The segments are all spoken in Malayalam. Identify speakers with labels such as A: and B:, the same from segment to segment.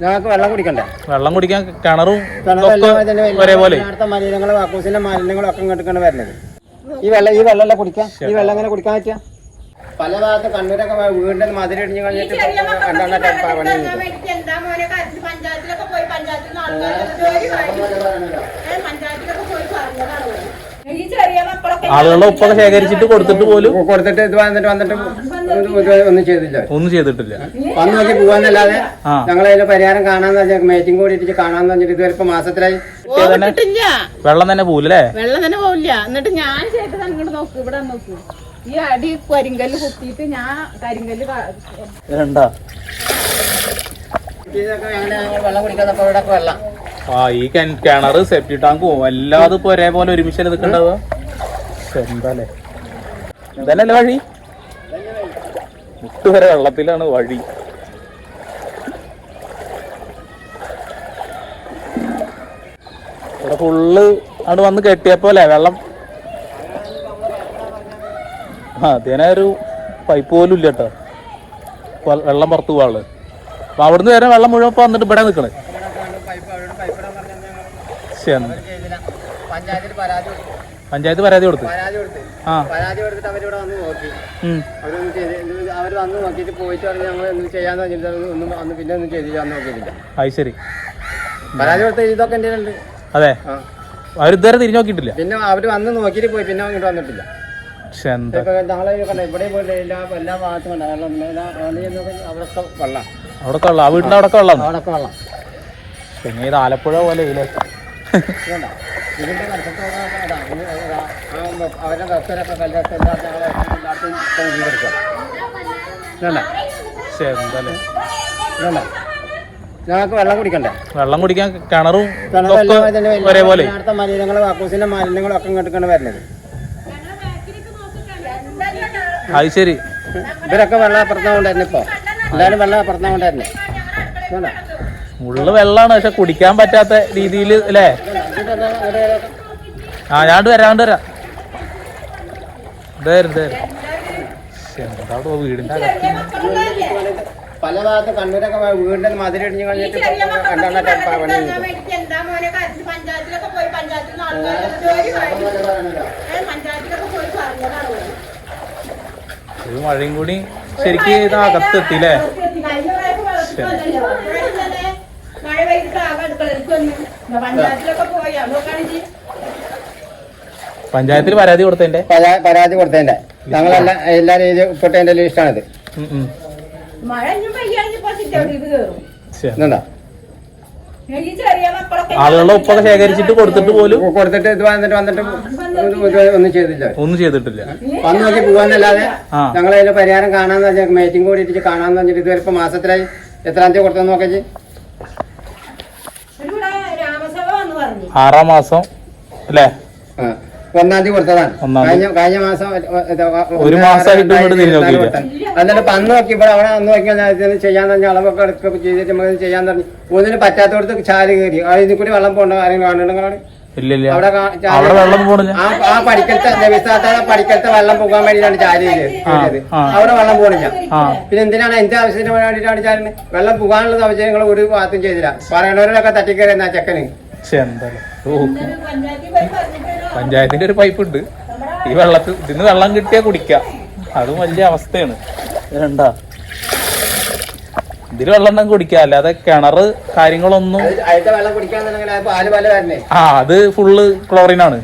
A: ഞങ്ങൾക്ക് വെള്ളം കുടിക്കണ്ടേ?
B: വെള്ളം കുടിക്കാൻ കിണറും ഒരേപോലെ.
A: മലിനങ്ങളും അക്കൂസിന്റെ മലിനങ്ങളും ഒക്കെ ഇങ്ങോട്ട് വരുന്നത്. ഈ വെള്ളം ഈ വെള്ളമല്ല കുടിക്കാം ഈ വെള്ളം എങ്ങനെ കുടിക്കാൻ പറ്റിയ പല ഭാഗത്ത് കണ്ണൂരൊക്കെ വീടിന്റെ കഴിഞ്ഞിട്ട്
C: എന്താ മോനെ കാര്യത്തിൽ പഞ്ചായത്തിലൊക്കെ പോയി പഞ്ചായത്തിൽ
B: ആളുകളുടെ ഉപ്പൊക്കെ ശേഖരിച്ചിട്ട് കൊടുത്തിട്ട് പോലും
A: കൊടുത്തിട്ട് ഇത് വന്നിട്ട് വന്നിട്ട് ഒന്നും ചെയ്തില്ല.
B: ഒന്നും ചെയ്തിട്ടില്ല.
A: വന്ന് നോക്കി പോവാന്നല്ലാതെ. ഞങ്ങൾ അതിന്റെ പരിഹാരം കാണാന്ന് വെച്ചാൽ മേറ്റിംഗ് കൂടി ഇട്ടിട്ട് കാണാന്ന് വെച്ചിട്ട് ഇതുവരെ ഇപ്പൊ മാസത്തിലായി.
B: വെള്ളം തന്നെ പോവില്ലേ
C: വെള്ളം തന്നെ പോവില്ല. എന്നിട്ട് ഞാൻ ചെയ്തത് അങ്ങോട്ട് നോക്ക് ഇവിടെ നോക്ക്. ഈ അടി കരിങ്കല്ല് കുത്തിയിട്ട് ഞാൻ കരിങ്കല്ല്
B: രണ്ടാ
A: വെള്ളം കുടിക്കാൻ ഇവിടെ വെള്ളം.
B: ആ ഈ കിണറ് സെപ്റ്റി ടാങ്കും എല്ലാതും ഇപ്പൊ ഒരേപോലെ ഒരുമിച്ച് നിൽക്കണ്ടാവുക എന്താലേ ഇതന്നല്ലേ വഴി? മുട്ട് വരെ വെള്ളത്തിലാണ് വഴി. ഇവിടെ ഫുള്ള് അവിടെ വന്ന് കെട്ടിയപ്പോലെ വെള്ളം? ആ അതിനെ ഒരു പൈപ്പ് പോലും ഇല്ല കേട്ടോ. വെള്ളം പുറത്തു പോകാൾ അപ്പൊ അവിടുന്ന് വരെ വെള്ളം മുഴുവൻ ഇപ്പൊ വന്നിട്ട് ഇവിടെ നിക്കണ്.
A: പൈപ്പ്
B: പഞ്ചായത്ത് പരാതി കൊടുത്ത്.
A: പരാതി കൊടുത്ത്.
B: ആ.
A: പരാതി കൊടുത്തിട്ട് അവരിവിടെ വന്ന് നോക്കി. അവരൊന്നും ചെയ്ത് അവർ വന്ന് നോക്കിയിട്ട് പോയിട്ട് പറഞ്ഞ് ഞങ്ങൾ ഒന്നും ചെയ്യാന്ന് പറഞ്ഞിട്ട് ഒന്നും അന്ന് പിന്നെ ഒന്നും ചെയ്തില്ല അന്ന് നോക്കിയിട്ടില്ല.
B: അത് ശരി.
A: പരാതി കൊടുത്ത ഇതൊക്കെ എന്റെ ഉണ്ട്
B: അതെ. അവരിതുവരെ തിരിഞ്ഞു നോക്കിയിട്ടില്ല.
A: പിന്നെ അവർ വന്ന് നോക്കിയിട്ട് പോയി പിന്നെ അങ്ങോട്ട് വന്നിട്ടില്ല.
B: പക്ഷെ എന്താ?
A: നാളെ ഇവിടെ എല്ലാ എല്ലാ ഭാഗത്തും വെള്ളം. വെള്ളം.
B: ആ വെള്ളം.
A: വെള്ളം.
B: പിന്നെ ഇത് ആലപ്പുഴ പോലെ ഇല്ലേ
A: ഇതുണ്ട ഇതിന്റെ കടത്തോടെ അവരുടെ ഭക്തരൊക്കെ കല്ലൊക്കെ എല്ലാവർക്കും ഞങ്ങളെ എല്ലാവർക്കും ശരി ഞങ്ങൾക്ക് വെള്ളം കുടിക്കണ്ടേ?
B: വെള്ളം കുടിക്കാൻ കിണറും ഒരേപോലെ.
A: അടുത്ത മലിനങ്ങളും അക്കൂസിന്റെ മാലിന്യങ്ങളും ഒക്കെ ഇങ്ങോട്ട് വരുന്നത്.
B: അത് ശരി.
A: ഇവരൊക്കെ വെള്ളം അപ്പുറത്തുകൊണ്ടായിരുന്നു ഇപ്പൊ. എല്ലാവരും വെള്ളം അപ്പുറത്തുകൊണ്ടായിരുന്നേ കൊണ്ടായിരുന്നു
B: ഉള്ളു വെള്ളാണ് പക്ഷെ കുടിക്കാൻ പറ്റാത്ത രീതിയിൽ അല്ലേ? ആ ഞാണ്ട് വരാണ്ട് വരാം ഇതായിരുന്നു ഇതായിരുന്നു എന്താ അവിടെ വീടിന്റെ അകത്ത്?
A: പല ഭാഗത്ത് കണ്ണൂരൊക്കെ വീടിന്റെ കഴിഞ്ഞിട്ട് രണ്ടെണ്ണം പണി
C: പഞ്ചായത്തിലൊക്കെ പോയി പറഞ്ഞതാണ്
B: ഒരു മഴയും കൂടി ശരിക്കും ഇത് അകത്തെത്തില്ലേ
C: മഴ പെയ്തിട്ട് ആകെ അടുക്കളയിലേക്ക്
B: പഞ്ചായത്തിൽ പരാതി കൊടുത്തതിന്റെ?
A: പരാ- പരാതി കൊടുത്തതിന്റെ. ഞങ്ങളെല്ലാം എല്ലാരും ഇത്. ഇപ്പെട്ടതിന്റെ ലിസ്റ്റാണിത്
B: ആളുകളുടെ ഉപ്പൊക്കെ ശേഖരിച്ചിട്ട് കൊടുത്തിട്ട് പോലും
A: കൊടുത്തിട്ട് ഇത് വന്നിട്ട് വന്നിട്ട് ഒന്നും ചെയ്തില്ല.
B: ഒന്നും ചെയ്തിട്ടില്ല.
A: വന്ന് നോക്കി പോവാന്നല്ലാതെ
B: ഞങ്ങളതിന്റെ
A: ഞങ്ങൾ അതിന്റെ പരിഹാരം കാണാന്ന് വെച്ചാൽ മീറ്റിംഗ് കൂടിയിട്ട് ഇട്ടിട്ട് കാണാന്ന് വെച്ചിട്ട് ഇതുവരെ ഇപ്പൊ മാസത്തിലായി എത്രാം തീയതി കൊടുത്തെന്ന് നോക്കി
C: ഇവിടെ രാമസഭ വന്ന് പറഞ്ഞു
B: ആറാം മാസം അല്ലേ?
A: ഒന്നാം തീയതി കൊടുത്തതാണ്. കഴിഞ്ഞ കഴിഞ്ഞ മാസം
B: ഒരു മാസമായിട്ട്.
A: എന്നിട്ട് ഇപ്പൊ അന്ന് നോക്കി ഇവിടെ അവിടെ അന്ന് നോക്കിയാൽ ചെയ്യാൻ തന്നെ അളവൊക്കെ എടുക്കുക ചെയ്തിട്ട് നമുക്ക് ചെയ്യാൻ തന്നെ ഒന്നിന് പറ്റാത്തടത്ത് ചാൽ കയറി. ആ ഇതിൽ കൂടി വെള്ളം പോകേണ്ട കാര്യം കാണുന്നുണ്ടെങ്കിൽ
B: ഇല്ല ഇല്ല.
A: അവിടെ ആ പഠിക്കലത്തെ ലഭിക്കാത്ത പഠിക്കലത്തെ വെള്ളം പോകാൻ വേണ്ടിയിട്ടാണ്
B: ചാരി.
A: അവിടെ വെള്ളം പോണില്ല പിന്നെ എന്തിനാണ് എന്ത് ആവശ്യത്തിന് വേണ്ടിയിട്ടാണ് ചാലിന്? വെള്ളം പോകാനുള്ള സൗകര്യങ്ങൾ ഒരു ഭാഗത്തും ചെയ്തില്ല. പറയണവരോടൊക്കെ തട്ടിക്കയറി എന്നാ ചെക്കന്.
B: പഞ്ചായത്തിന്റെ ഒരു പൈപ്പ് ഉണ്ട് ഈ വെള്ളത്തിൽ ഇതിന് വെള്ളം കിട്ടിയാ കുടിക്കാം. അതും വലിയ അവസ്ഥയാണ്. രണ്ടാ? ഇതിൽ വെള്ളം ഉണ്ടെങ്കിൽ കുടിക്കാം. അല്ലാതെ കിണർ കാര്യങ്ങളൊന്നും ആ അത് ഫുള്ള് ക്ലോറിൻ ആണ്.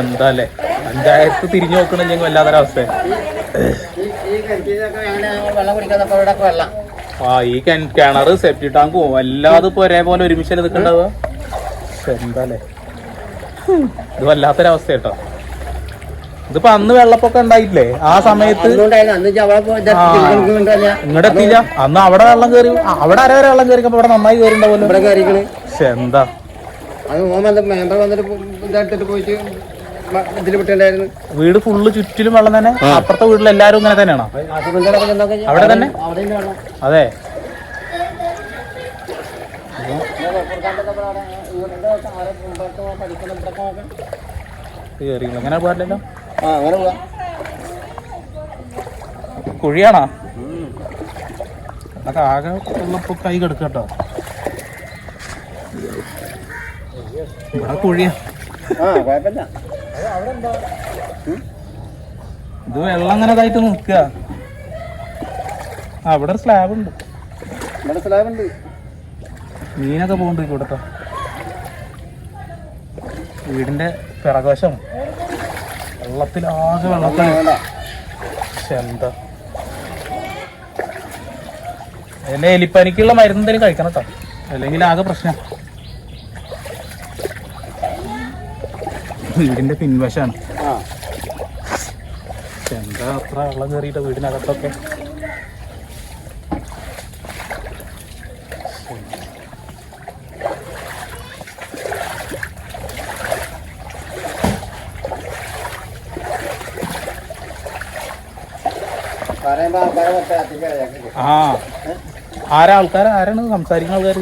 B: എന്താ അല്ലേ? പഞ്ചായത്ത് തിരിഞ്ഞു നോക്കണില്ലെങ്കിൽ വല്ലാത്തൊരവസ്ഥ. ആ ഈ കിണർ സെപ്റ്റി ടാങ്കും എല്ലാതും ഇപ്പൊ ഒരേപോലെ ഒരുമിച്ച് നിൽക്കണ്ടാവുക എന്താ അല്ലേ ഇത് വല്ലാത്തൊരവസ്ഥ കേട്ടോ. ഇതിപ്പോ അന്ന് വെള്ളപ്പൊക്കം ഉണ്ടായിട്ടില്ലേ? ആ സമയത്ത് ഇങ്ങോട്ട് എത്തിയില്ല. അന്ന് അവിടെ വെള്ളം കയറി അവിടെ അര വരെ വെള്ളം കയറി ഇവിടെ നന്നായി പക്ഷെ എന്താ?
A: ഇതിൽ വിട്ടുണ്ടായിരുന്നു
B: വീട് ഫുള്ള് ചുറ്റിലും വെള്ളം തന്നെ. അപ്പുറത്തെ വീട്ടിൽ എല്ലാരും ഇങ്ങനെ തന്നെയാണോ? അവിടെ തന്നെ? അതെ. അങ്ങനെ പോകാറില്ലല്ലോ?
A: ആ അങ്ങനെ പോവാം
B: കുഴിയാണോ? അതൊക്കെ ആകെ ഉള്ളപ്പോ കൈ കെടുക്കട്ടോ കുഴിയാ.
A: ആ കുഴപ്പമില്ല.
B: ഇത് വെള്ളം അങ്ങനെ ഇതായിട്ട് നിൽക്കുക. അവിടെ ഒരു സ്ലാബ് ഉണ്ട്.
A: ഇവിടെ സ്ലാബുണ്ട്
B: മീനൊക്കെ പോകുന്നുണ്ട് ഇവിടുത്തെ. വീടിന്റെ പിറകോശം വെള്ളത്തിലാകെ വെള്ളത്തിൽ അതിന്റെ എന്താ? എന്നെ എലിപ്പനിക്കുള്ള മരുന്ന് എന്തെങ്കിലും കഴിക്കണം കേട്ടോ. അല്ലെങ്കിൽ ആകെ പ്രശ്നം. വീടിന്റെ പിൻവശാണ്. എന്താ അത്ര വെള്ളം കയറിയിട്ട് വീടിനകത്തൊക്കെ? ആ. ആരാ ആൾക്കാരാ? ആരാണ്? സംസാരിക്കുന്ന ആൾക്കാർ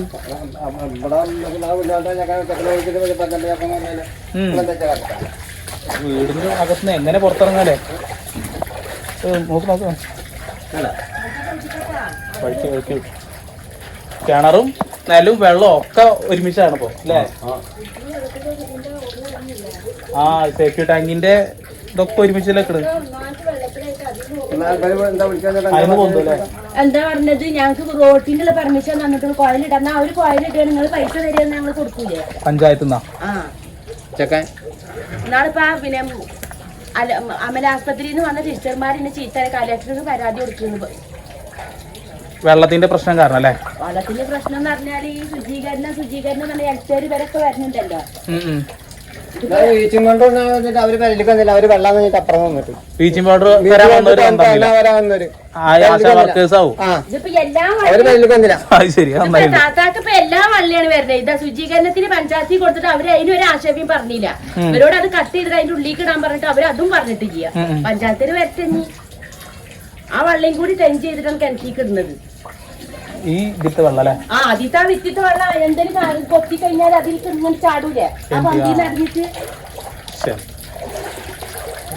B: വീടിന്റെ അകത്തുനിന്ന് എങ്ങനെ പുറത്തിറങ്ങാലേ ഏ, നോക്ക് നോക്ക്. വഴിക്ക് വഴിക്ക് കിണറും നിലവും വെള്ളവും ഒക്കെ ഒരുമിച്ചാണ് ഇപ്പൊ അല്ലേ? ആ സേഫ്റ്റി ടാങ്കിന്റെ ഇതൊക്കെ ഒരുമിച്ചല്ലേ കിട
A: എന്താ
C: പറഞ്ഞത്? ഞങ്ങൾക്ക് റോട്ടിനുള്ള പെർമിഷൻ തന്നിട്ട് കോയിലിടാം ഒരു കോയിലിട്ട് നിങ്ങൾ പൈസ തരുമെന്ന് ഞങ്ങൾ കൊടുക്കൂലേ?
B: പഞ്ചായത്ത് എന്നാളിപ്പാ
C: ആ. എന്നാളിപ്പോ പിന്നെ അമല അമലാസ്പത്രിയിൽ നിന്ന് വന്ന ടീച്ചർമാർ എന്നെ ചീത്ത കലക്ടറിന് പരാതി കൊടുക്കുന്നു.
B: വെള്ളത്തിന്റെ പ്രശ്നം കാരണം അല്ലേ?
C: വെള്ളത്തിന്റെ പ്രശ്നം എന്ന് പറഞ്ഞാൽ ഈ ശുചീകരണം ശുചീകരണം എന്ന് പറഞ്ഞാൽ വരെ വരുന്നുണ്ടല്ലോ.
A: കൊണ്ട് വന്നിട്ട് അവർ പരിലേക്ക് വന്നില്ല അവർ വെള്ളം കഴിഞ്ഞിട്ട് അപ്പുറം വന്നിട്ട്.
B: ബ്ലീച്ചിങ് പൗഡർ വരാൻ വന്നവര് വന്നില്ല.
A: വരാൻ വന്നവര്.
B: ആശാ വർക്കേഴ്സ് ആവും.
A: ആ.
C: ഇതിപ്പോ എല്ലാം
A: അവർ പരിലേക്ക് വന്നില്ല
B: അത് ശരി നന്നായി.
C: താത്താക്ക് ഇപ്പൊ എല്ലാ വള്ളിയാണ് വരുന്നത്. ഇതാ ശുചീകരണത്തിന് പഞ്ചായത്തിൽ കൊടുത്തിട്ട് അവർ അതിന് ഒരു ആക്ഷേപം പറഞ്ഞില്ല. ഇവരോട് അത് കട്ട് ചെയ്തിട്ട് അതിന്റെ ഉള്ളിൽ ഇടാൻ പറഞ്ഞിട്ട് അവർ അതും പറഞ്ഞിട്ടില്ല. പഞ്ചായത്തിന് വരട്ടെഞ്ഞി ആ വള്ളിയും കൂടി ടെൻ ചെയ്തിട്ടാണ് കിണറ്റിക്ക് ഇടുന്നത്.
B: ഈ വിത്ത് വെള്ളം അല്ലേ?
C: ആ ആദ്യത്തെ ആ വിത്തിട്ട് വെള്ളം എന്തെങ്കിലും കൊത്തി കഴിഞ്ഞാൽ അതിൽ ഇങ്ങനെ ചാടൂലേ? ആ പന്തി നടന്നിട്ട്
B: ശ്ശെ.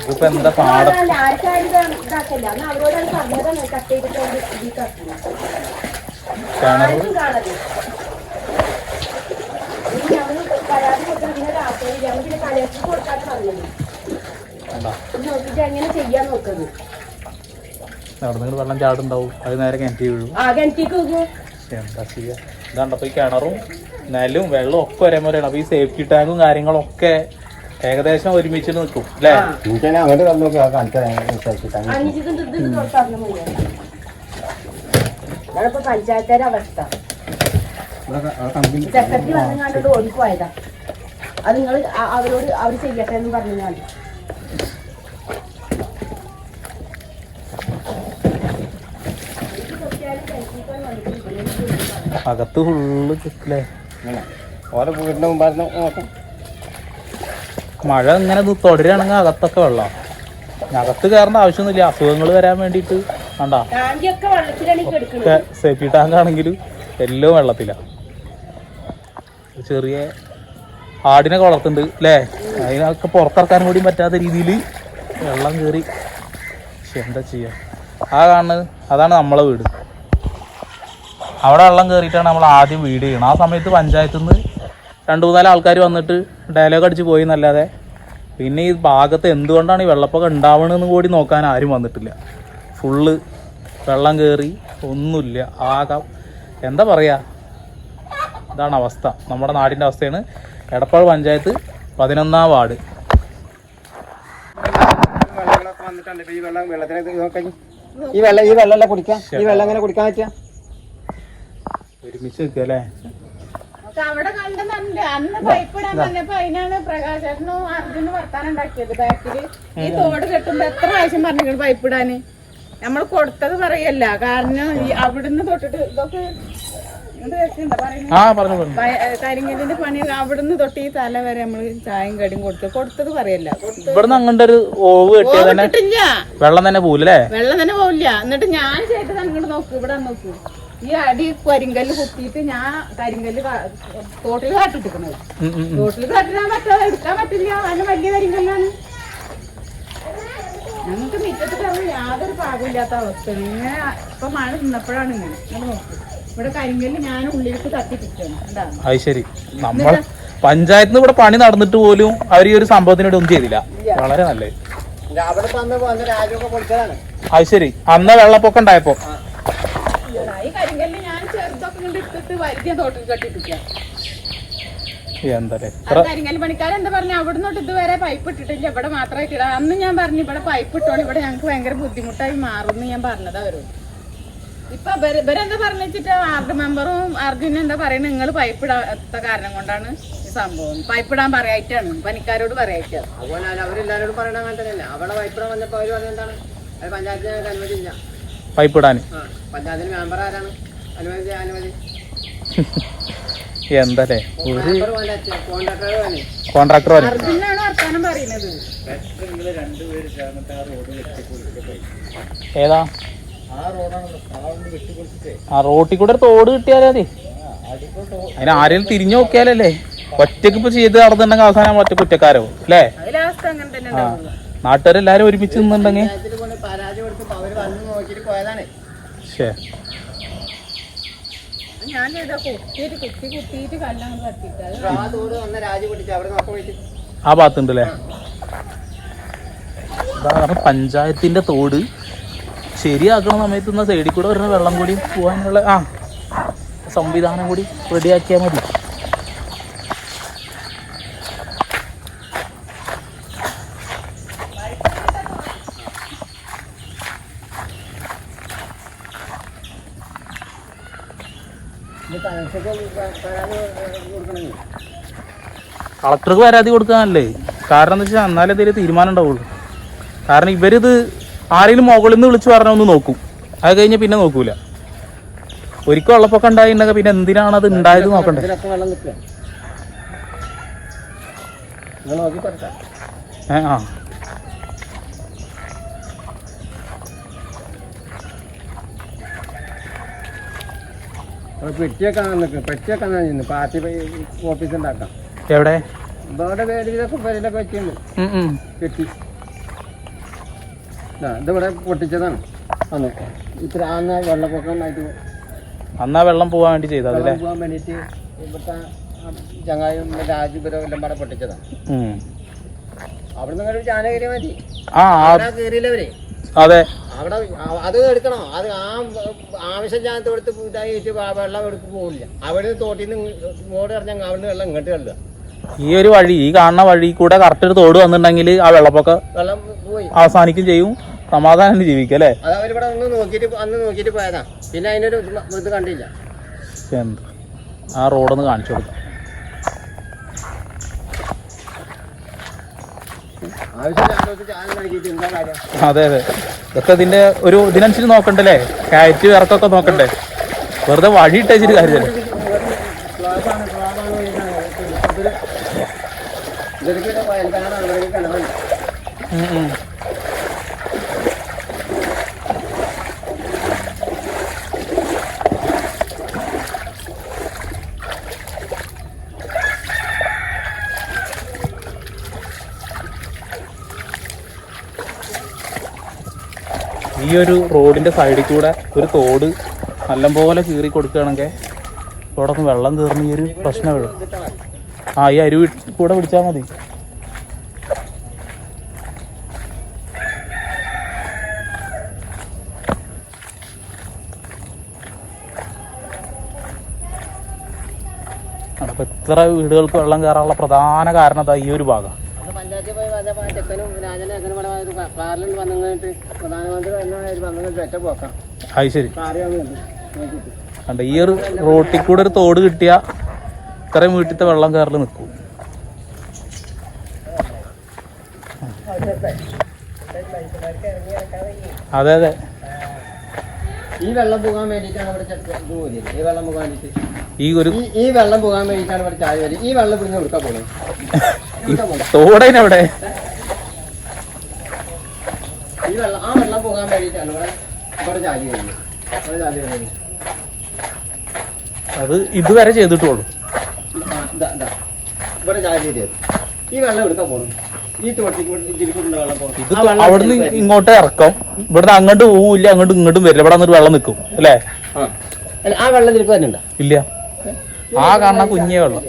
B: ഇതിപ്പോ എന്താ പാടം
C: അതാണ് ആർക്കാരും ഇത് ഇതാക്കല്ല എന്നാ അവരോടാണ് പറഞ്ഞതാണ് കട്ട് ചെയ്തിട്ട് അവർ
B: കിണറ്
C: ആർക്കും കാണരുത് ഇനി ഞങ്ങൾ പരാതി കൊടുത്തിട്ട് പിന്നെ രാത്രി ഞങ്ങൾ പിന്നെ കലക്ടർ കൊടുക്കാതെ പറഞ്ഞത്
B: എന്താ
C: ഇത് എങ്ങനെ ചെയ്യാൻ നോക്കുന്നത്
B: അവിടെ നിങ്ങൾ വെള്ളം ചാടുണ്ടാവും. അത് നേരെ കിണറ്റി വീഴും. എന്താ ചെയ്യാ? ഇതാണ്ടപ്പോ ഈ കിണറും നെല്ലും വെള്ളവും ഒക്കെ ഒരേ പോലെയാണ് അപ്പൊ ഈ സേഫ്റ്റി ടാങ്കും കാര്യങ്ങളും ഒക്കെ ഏകദേശം ഒരുമിച്ച് നിൽക്കും അല്ലേ?
A: അങ്ങോട്ട്
C: അവസ്ഥ. സെക്രട്ടറി അത് നിങ്ങൾ അവരോട് അവർ ചെയ്യട്ടെ എന്ന് പറഞ്ഞാണ്ട്
B: അകത്ത് ഫുള്ള് അല്ലേ
A: ഓരോ വീടിന്റെ മുമ്പായിരുന്നു. നോക്കും
B: മഴ ഇങ്ങനെ തുടരുകയാണെങ്കിൽ അകത്തൊക്കെ വെള്ളം. അകത്ത് കയറേണ്ട ആവശ്യമൊന്നുമില്ല. അസുഖങ്ങൾ വരാൻ വേണ്ടിയിട്ട് കണ്ടാ? ഒക്കെ സേഫ്റ്റി ടാങ്ക് ആണെങ്കിലും എല്ലാം വെള്ളത്തില. ചെറിയ ആടിനെ വളർത്തുന്നുണ്ട് അല്ലേ? അതിനൊക്കെ പുറത്തിറക്കാൻ കൂടി പറ്റാത്ത രീതിയിൽ വെള്ളം കയറി. പക്ഷെ എന്താ ചെയ്യുക ആ കാണുന്നത് അതാണ് നമ്മളെ വീട്. അവിടെ വെള്ളം കയറിയിട്ടാണ് നമ്മൾ ആദ്യം വീട് ചെയ്യണം ആ സമയത്ത് പഞ്ചായത്തിൽ നിന്ന് രണ്ട് മൂന്നാൽ ആൾക്കാർ വന്നിട്ട് ഡയലോഗ് അടിച്ച് പോയി എന്നല്ലാതെ. പിന്നെ ഈ ഭാഗത്ത് എന്തുകൊണ്ടാണ് ഈ വെള്ളപ്പൊക്കം ഉണ്ടാവണമെന്ന് കൂടി നോക്കാൻ ആരും വന്നിട്ടില്ല. ഫുള്ള് വെള്ളം കയറി ഒന്നുമില്ല. ആകെ എന്താ പറയുക ഇതാണ് അവസ്ഥ. നമ്മുടെ നാടിന്റെ അവസ്ഥയാണ്. എടപ്പാൾ പഞ്ചായത്ത് പതിനൊന്നാം വാർഡ്.
A: ഈ വെള്ളം ഈ വെള്ളം ഈ വെള്ളം കുടിക്കാം ഈ വെള്ളം എങ്ങനെ കുടിക്കാൻ പറ്റുക?
B: ഒരുമിച്ച് നിൽക്കുക അല്ലേ
D: അവിടെ കണ്ടെന്നല്ലേ അന്ന് പൈപ്പ് ഇടാൻ പറഞ്ഞപ്പോ അതിനാണ് പ്രകാശേട്ടനും അർജുനും വർത്താനം ഉണ്ടാക്കിയത് ബാക്കിൽ ഈ തോട് കെട്ടുമ്പോ എത്ര പ്രാവശ്യം പറഞ്ഞു പൈപ്പ് ഇടാന് നമ്മൾ കൊടുത്തത് പറയല്ല. കാരണം അവിടുന്ന് തൊട്ടിട്ട് ഇതൊക്കെ
B: ആ പറഞ്ഞു
D: കരിങ്കല്ലിന്റെ പണി അവിടുന്ന് തൊട്ട് ഈ തല വരെ നമ്മൾ ചായയും കടിയും കൊടുത്തു കൊടുത്തത് പറയല്ല.
B: ഇവിടുന്ന് അങ്ങോട്ട് ഒരു ഓവ് വെള്ളം തന്നെ പോവില്ലേ?
D: വെള്ളം തന്നെ പോവില്ല. എന്നിട്ട് ഞാൻ ചെയ്തത് അങ്ങോട്ട് നോക്കൂ ഇവിടെ നോക്കൂ. ഈ അടി കരിങ്കല്ല് കുത്തിയിട്ട് ഞാൻ കരിങ്കല്ല് തോട്ടിൽ കാട്ടിട്ടിരിക്കണത്. തോട്ടിൽ കാട്ടിടാൻ പറ്റാതെ എടുക്കാൻ പറ്റില്ല. അതിന് വലിയ കരിങ്കല്ലാണ്. ഞങ്ങൾക്ക് മുറ്റത്ത് കിടന്ന് യാതൊരു പാകമില്ലാത്ത അവസ്ഥ. ഇങ്ങനെ ഇപ്പൊ മഴ നിന്നപ്പോഴാണ് ഇങ്ങനെ. ഇങ്ങനെ നോക്ക്. ഇവിടെ കരിങ്കല്ല് ഞാൻ ഉള്ളിലേക്ക് തട്ടിപ്പിക്കണം.
B: അത് ശരി. നമ്മൾ പഞ്ചായത്തിന് ഇവിടെ പണി നടന്നിട്ട് പോലും അവർ ഈ ഒരു സംഭവത്തിനോട് ഒന്നും ചെയ്തില്ല. വളരെ നല്ലത്. അത് ശരി. അന്ന് വെള്ളപ്പൊക്കം ഉണ്ടായപ്പോ
D: ഈ കരിങ്കല്ല് ഞാൻ ചെറുതൊക്കെ തോട്ടിൽ കട്ടിപ്പിടിക്കാം.
B: എന്താ
D: പറഞ്ഞ? അവിടുന്നോട്ട് ഇതുവരെ പൈപ്പ് ഇട്ടിട്ടില്ല. ഇവിടെ മാത്രമേ കിടാ അന്ന് ഞാൻ പറഞ്ഞു ഇവിടെ പൈപ്പ് ഇട്ടോണ്ട് ഇവിടെ ഞങ്ങൾക്ക് ഭയങ്കര ബുദ്ധിമുട്ടായി മാറുമെന്ന് ഞാൻ പറഞ്ഞത് അവരോട്. ഇപ്പൊ ഇവർ ഇവരെന്താ പറഞ്ഞു വെച്ചിട്ട്? വാർഡ് മെമ്പറും അർജുനും എന്താ പറയുന്നത് നിങ്ങൾ പൈപ്പ് ഇടാത്ത കാരണം കൊണ്ടാണ് ഈ സംഭവം. പൈപ്പ് ഇടാൻ പറയായിട്ടാണ്. പണിക്കാരോട് പറയായിട്ടാണ്.
A: അതുപോലെ പറയണ അങ്ങനെ തന്നെയല്ലേ? അവിടെ അവർ പറഞ്ഞെന്താണ് പഞ്ചായത്തിന്
B: പൈപ്പ് ഇടാൻ
A: ആ പഞ്ചായത്തിന് മെമ്പർ ആരാണ്?
B: എന്തല്ലേ? ഒരു
A: കോൺട്രാക്ടർ
B: ഏതാ? ആ റോട്ടിൽ കൂടെ ഒരു തോട് കിട്ടിയാലേ മതി. അതിന് ആരെങ്കിലും തിരിഞ്ഞു നോക്കിയാലല്ലേ? ഒറ്റയ്ക്ക് ഇപ്പൊ ചെയ്ത് നടന്നിട്ടുണ്ടെങ്കിൽ അവസാനം ഒറ്റ കുറ്റക്കാരോ? അല്ലേ?
D: അത്
B: ആ. നാട്ടുകാരെല്ലാരും ഒരുമിച്ച് നിന്നുണ്ടെങ്കിൽ
A: പഞ്ചായത്തിൽ കൊണ്ട് പരാതി കൊടുത്തപ്പോൾ അവർ വന്ന് നോക്കിയിട്ട് പോയതാണ്
B: ശേ
D: ഞാൻ ചെയ്ത കുത്തിയിട്ട് കുത്തി കുത്തിയിട്ട് കല്ലാണ് കത്തിയിട്ട് അത്
A: ആ തോട് വന്ന രാജി പൊട്ടിച്ച് അവിടെ പോയിട്ട്
B: ആ ഭാഗത്തുണ്ട് അല്ലേ അതാണ് പഞ്ചായത്തിന്റെ തോട്. ശരിയാക്കുന്ന സമയത്ത് ഇന്ന സൈഡിൽ കൂടെ വരുന്ന വെള്ളം കൂടി പോകാനുള്ള ആ സംവിധാനം കൂടി റെഡിയാക്കിയാൽ മതി
A: ഇത് കണക്ഷൊക്കെ പരാതി കൊടുക്കണമെങ്കിൽ
B: കളക്ടർക്ക് പരാതി കൊടുക്കാനല്ലേ കാരണം എന്താ വെച്ചാൽ എന്നാലേ ഇതിൽ തീരുമാനം ഉണ്ടാവുള്ളൂ. കാരണം ഇവരിത് ആരെങ്കിലും മുകളിൽ നിന്ന് വിളിച്ച് പറഞ്ഞാൽ ഒന്ന് നോക്കും. അത് കഴിഞ്ഞ് പിന്നെ നോക്കൂല. ഒരിക്കൽ വെള്ളപ്പൊക്കം ഉണ്ടായിട്ടുണ്ടെങ്കിൽ പിന്നെ എന്തിനാണ് അത് ഉണ്ടായത് നോക്കണ്ടേ? ഏ ആ.
A: പെട്ടിയൊക്കെ പെട്ടിയൊക്കെ പാർട്ടി ഓഫീസ് ഉണ്ടാക്കാം.
B: എവിടെ?
A: ഇവിടെ വെച്ചിട്ടുണ്ട് ഇതിവിടെ പൊട്ടിച്ചതാണ്. അന്ന് ഇത്ര അന്ന് വെള്ളപ്പൊക്കം ഉണ്ടായിട്ട്
B: അന്നാ വെള്ളം പോവാൻ വേണ്ടി ചെയ്തത് അല്ലേ
A: പോകാൻ വേണ്ടിയിട്ട് ഇവിടുത്തെ ആ ചങ്ങായും രാജു ഇവരും എല്ലാം പാടെ പൊട്ടിച്ചതാണ്.
B: ഉം.
A: അവിടെ നിന്ന് ഒരു ചാന കയറിയാൽ മതി.
B: ആ ആ,
A: അവിടെ കയറിയില്ലവരെ
B: അതെ.
A: അവിടെ അത് എടുക്കണോ. അത് ആ ആവശ്യം ചാനത്ത് കൊടുത്ത് ഇതായി വെള്ളം എടുത്ത് പോകില്ല അവിടെ നിന്ന് തോട്ടിൽ നിന്ന് ഇങ്ങോട്ട് ഇറങ്ങാൻ അവിടെ നിന്ന് വെള്ളം ഇങ്ങോട്ട് കള്ളുക
B: ഈ ഒരു വഴി ഈ കാണുന്ന വഴി കൂടെ കറക്റ്റ് ഒരു തോട് വന്നിട്ടുണ്ടെങ്കിൽ ആ വെള്ളപ്പൊക്കം അവസാനിക്കും ചെയ്യും. സമാധാനം ജീവിക്കും അല്ലേ?
A: അത് അവരിവിടെ ഒന്ന് നോക്കിയിട്ട് അന്ന് നോക്കിയിട്ട് പോയതാ. പിന്നെ അതിനൊരു ഇത് ഇത് കണ്ടില്ല.
B: എന്ത്? ആ റോഡൊന്ന് കാണിച്ചു കൊടുക്കാം. അതെ അതെ. ഇതൊക്കെ ഇതിന്റെ ഒരു ഇതിനനുസരിച്ച് നോക്കണ്ടല്ലേ? കയറ്റ് ഇറക്കൊക്കെ നോക്കണ്ടേ? വെറുതെ വഴി ഇട്ടേച്ചിട്ട് കാര്യമില്ല. ഈ ഒരു റോഡിന്റെ സൈഡിൽ കൂടെ ഒരു തോട് നല്ലപോലെ കീറി കൊടുക്കുകയാണെങ്കിൽ ഇവിടെ വെള്ളം കയറുന്ന ഈ ഒരു പ്രശ്നമുള്ളൂ ആ ഈ അരുവി കൂടെ പിടിച്ചാൽ മതി അപ്പൊ ഇത്ര വീടുകൾക്ക് വെള്ളം കയറാനുള്ള പ്രധാന കാരണം ഈ ഒരു ഭാഗം.
A: അത് പഞ്ചായത്തിൽ പോയി വന്നപ്പോൾ ആ ചെക്കനും രാജനും അങ്ങനെ ഇവിടെ ഒരു കാറിൽ വന്നിട്ട് പ്രധാനമന്ത്രി വരുന്ന വന്നിട്ട് ഒറ്റ പോക്കാം.
B: അത് ശരി. കണ്ട ഈ ഒരു റോട്ടിൽ കൂടെ ഒരു തോട് കിട്ടിയ ഇത്രയും വീട്ടിലത്തെ വെള്ളം കയറൽ നിൽക്കും. അതെ അതെ.
A: ഈ വെള്ളം പോകാൻ വേണ്ടിയിട്ടാണ് ഇവിടെ ഈ വെള്ളം പോകാൻ
B: ഈ ഒരു
A: ഈ വെള്ളം പോകാൻ വേണ്ടിയിട്ടാണ് ഇവിടെ ചായ വരും ഈ വെള്ളം ഇവിടുന്ന് എടുക്കാൻ പോകുന്നത്
B: തോടതിനെവിടെ
A: ഈ വെള്ളം ആ വെള്ളം പോകാൻ വേണ്ടിയിട്ടാണ് ഇവിടെ ഇവിടെ ചാലി വരുന്നത് ഇവിടെ ചാലി വരുന്നത്
B: അത് ഇതുവരെ ചെയ്തിട്ടുള്ളൂ.
A: ഇവിടെ ചായ ചെയ്തത് ഈ വെള്ളം എടുക്കാൻ പോകണം
B: ഇത് അവിടുന്ന് ഇങ്ങോട്ട് ഇറക്കം. ഇവിടുന്ന് അങ്ങോട്ട് പോവില്ല അങ്ങോട്ട് ഇങ്ങോട്ടും വരില്ല. ഇവിടെ വന്നിട്ട് വെള്ളം നിൽക്കും അല്ലേ?
A: ആ. വെള്ളം ഇതിലേക്ക് വരുന്നുണ്ടോ
B: ഇല്ല. ആ കാണുന്ന കുഞ്ഞേ വെള്ളം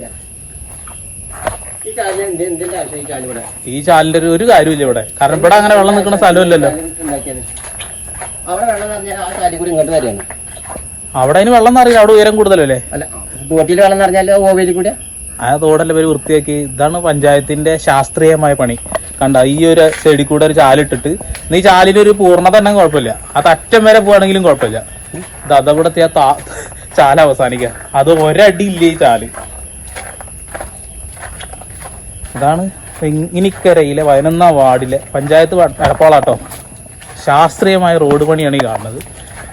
A: ഈ
B: ചാലിന്റെ ഒരു- കാര്യമില്ല ഇവിടെ. കാരണം ഇവിടെ അങ്ങനെ വെള്ളം നിൽക്കുന്ന സ്ഥലമില്ലല്ലോ.
A: അവിടെ
B: അതിന് വെള്ളം എന്നറിയില്ല അവിടെ ഉയരം കൂടുതലല്ലേ?
A: വെള്ളം നിറഞ്ഞാൽ ഓവേലി കൂടെ
B: ആ തോടെല്ലാം പേര് വൃത്തിയാക്കി. ഇതാണ് പഞ്ചായത്തിന്റെ ശാസ്ത്രീയമായ പണി. കണ്ട ഈ ഒരു സൈഡിൽ കൂടെ ഒരു ചാലിട്ടിട്ട്. നീ ചാലിലൊരു പൂർണത തന്നെ കുഴപ്പമില്ല. അത് അറ്റം വരെ പോവാണെങ്കിലും കുഴപ്പമില്ല. ഇത് അതവിടത്തെ ആ താ ചാല അവസാനിക്കുക അത് ഒരടി ഇല്ല ഈ ചാൽ? ഇതാണ് ഇനിക്കരയിലെ പതിനൊന്നാം വാർഡിലെ പഞ്ചായത്ത് എടപ്പാളാട്ടോ. ശാസ്ത്രീയമായ റോഡ് പണിയാണ് ഈ കാണുന്നത്.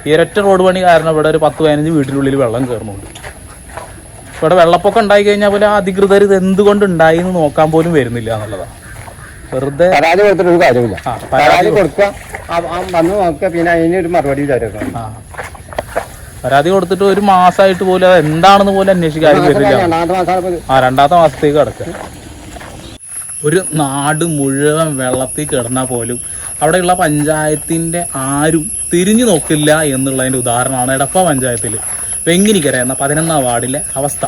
B: ഈ ഒരൊറ്റ റോഡ് പണി കാരണം ഇവിടെ ഒരു പത്ത് പതിനഞ്ച് വീട്ടിനുള്ളിൽ വെള്ളം കയറുന്നുണ്ട്. ഇവിടെ വെള്ളപ്പൊക്കം ഉണ്ടായി കഴിഞ്ഞാൽ പോലെ ആ അധികൃതർ ഇത് എന്തുകൊണ്ട് ഉണ്ടായി എന്ന് നോക്കാൻ പോലും വരുന്നില്ല എന്നുള്ളതാണ്. വെറുതെ
A: പരാതി കൊടുത്തിട്ട് ഒരു കാര്യമില്ല
B: പരാതി
A: കൊടുക്കുക. വന്ന് നോക്കുക. പിന്നെ അതിന് ഒരു മറുപടി തരുക.
B: പരാതി കൊടുത്തിട്ട് ഒരു മാസമായിട്ട് പോലും അത് എന്താണെന്ന് പോലും അന്വേഷിക്കാൻ വരുന്നില്ല. ആ രണ്ടാമത്തെ മാസത്തേക്ക് കിടക്കുക. ഒരു നാട് മുഴുവൻ വെള്ളത്തിൽ കിടന്നാൽ പോലും അവിടെയുള്ള പഞ്ചായത്തിന്റെ ആരും തിരിഞ്ഞു നോക്കില്ല എന്നുള്ളതിന്റെ ഉദാഹരണമാണ് എടപ്പ പഞ്ചായത്തിൽ. വെങ്ങിനിക്കര എന്ന പതിനൊന്നാം വാർഡിലെ അവസ്ഥ.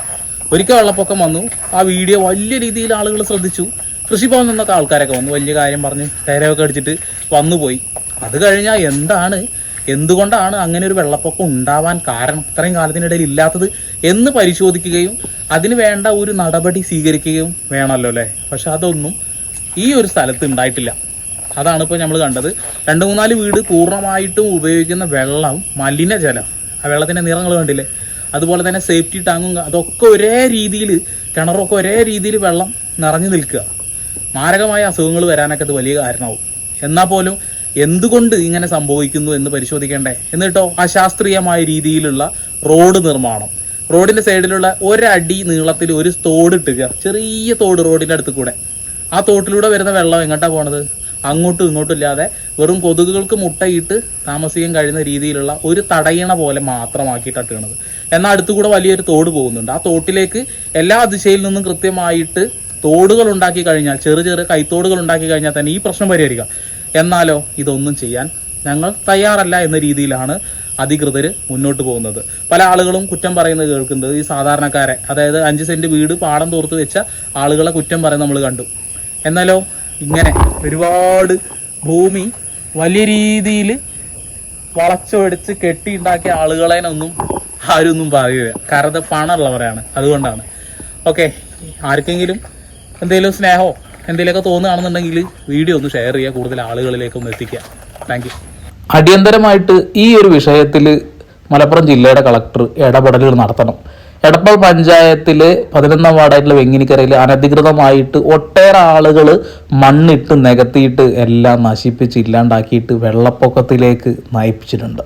B: ഒരിക്കൽ വെള്ളപ്പൊക്കം വന്നു. ആ വീഡിയോ വലിയ രീതിയിൽ ആളുകൾ ശ്രദ്ധിച്ചു. കൃഷിഭവൻ നിന്നൊക്കെ ആൾക്കാരൊക്കെ വന്നു. വലിയ കാര്യം പറഞ്ഞ് ടയറൊക്കെ അടിച്ചിട്ട് വന്നുപോയി. അത് കഴിഞ്ഞാൽ എന്താണ്? എന്തുകൊണ്ടാണ് അങ്ങനെ ഒരു വെള്ളപ്പൊക്കം ഉണ്ടാവാൻ കാരണം? ഇത്രയും കാലത്തിനിടയിൽ ഇല്ലാത്തത് എന്ന് പരിശോധിക്കുകയും അതിന് വേണ്ട ഒരു നടപടി സ്വീകരിക്കുകയും വേണമല്ലോ അല്ലേ? പക്ഷെ അതൊന്നും ഈ ഒരു സ്ഥലത്ത് ഉണ്ടായിട്ടില്ല. അതാണ് ഇപ്പോൾ നമ്മൾ കണ്ടത്. രണ്ട് മൂന്നാൽ വീട് പൂർണമായിട്ടും ഉപയോഗിക്കുന്ന വെള്ളം മലിനജലം. ആ വെള്ളത്തിന്റെ നിറങ്ങൾ കണ്ടില്ലേ? അതുപോലെ തന്നെ സേഫ്റ്റി ടാങ്കും അതൊക്കെ ഒരേ രീതിയിൽ കിണറൊക്കെ ഒരേ രീതിയിൽ വെള്ളം നിറഞ്ഞു നിൽക്കുക. മാരകമായ അസുഖങ്ങൾ വരാനൊക്കെ അത് വലിയ കാരണമാവും. എന്നാൽ പോലും എന്തുകൊണ്ട് ഇങ്ങനെ സംഭവിക്കുന്നു എന്ന് പരിശോധിക്കേണ്ടേ? എന്നിട്ടോ അശാസ്ത്രീയമായ രീതിയിലുള്ള റോഡ് നിർമ്മാണം. റോഡിന്റെ സൈഡിലുള്ള ഒരടി നീളത്തിൽ ഒരു തോട് ഇട്ടുക. ചെറിയ തോട് റോഡിന്റെ അടുത്ത് കൂടെ. ആ തോട്ടിലൂടെ വരുന്ന വെള്ളം എങ്ങോട്ടാണ് പോണത്? അങ്ങോട്ടും ഇങ്ങോട്ടും ഇല്ലാതെ വെറും കൊതുകുകൾക്ക് മുട്ടയിട്ട് താമസിക്കാൻ കഴിയുന്ന രീതിയിലുള്ള ഒരു തടയണ പോലെ മാത്രമാക്കിയിട്ടാണ് ഇട്ടണത്. എന്നാൽ അടുത്തുകൂടെ വലിയൊരു തോട് പോകുന്നുണ്ട്. ആ തോട്ടിലേക്ക് എല്ലാ ദിശയിൽ നിന്നും കൃത്യമായിട്ട് തോടുകൾ ഉണ്ടാക്കി കഴിഞ്ഞാൽ ചെറു ചെറു കൈത്തോടുകൾ ഉണ്ടാക്കി കഴിഞ്ഞാൽ തന്നെ ഈ പ്രശ്നം പരിഹരിക്കാം. എന്നാലോ ഇതൊന്നും ചെയ്യാൻ ഞങ്ങൾ തയ്യാറല്ല എന്ന രീതിയിലാണ് അധികൃതർ മുന്നോട്ട് പോകുന്നത്. പല ആളുകളും കുറ്റം പറയുന്നത് കേൾക്കുന്നത് ഈ സാധാരണക്കാരെ അതായത് അഞ്ച് സെന്റ് വീട് പാടം തോർത്ത് വെച്ച ആളുകളെ കുറ്റം പറയുന്നത് നമ്മൾ കണ്ടു. എന്നാലോ ഇങ്ങനെ ഒരുപാട് ഭൂമി വലിയ രീതിയിൽ വളച്ചൊടിച്ച് കെട്ടിയുണ്ടാക്കിയ ആളുകളേനൊന്നും ആരും ഒന്നും പറയുക കാരണം പണമുള്ളവരാണ്. അതുകൊണ്ടാണ്. ഓക്കെ ആർക്കെങ്കിലും എന്തെങ്കിലും സ്നേഹമോ എന്തെങ്കിലുമൊക്കെ തോന്നുകയാണെന്നുണ്ടെങ്കിൽ വീഡിയോ ഒന്ന് ഷെയർ ചെയ്യുക. കൂടുതൽ ആളുകളിലേക്ക് ഒന്ന് എത്തിക്കുക താങ്ക് അടിയന്തരമായിട്ട് ഈ ഒരു വിഷയത്തിൽ മലപ്പുറം ജില്ലയുടെ കളക്ടർ ഇടപെടലുകൾ നടത്തണം. എടപ്പാൾ പഞ്ചായത്തിലെ പതിനൊന്നാം വാർഡായിട്ടുള്ള വെങ്ങിനിക്കരയിൽ അനധികൃതമായിട്ട് ഒട്ടേറെ ആളുകൾ മണ്ണിട്ട് നികത്തിയിട്ട് എല്ലാം നശിപ്പിച്ച് ഇല്ലാണ്ടാക്കിയിട്ട് വെള്ളപ്പൊക്കത്തിലേക്ക് നയിപ്പിച്ചിട്ടുണ്ട്.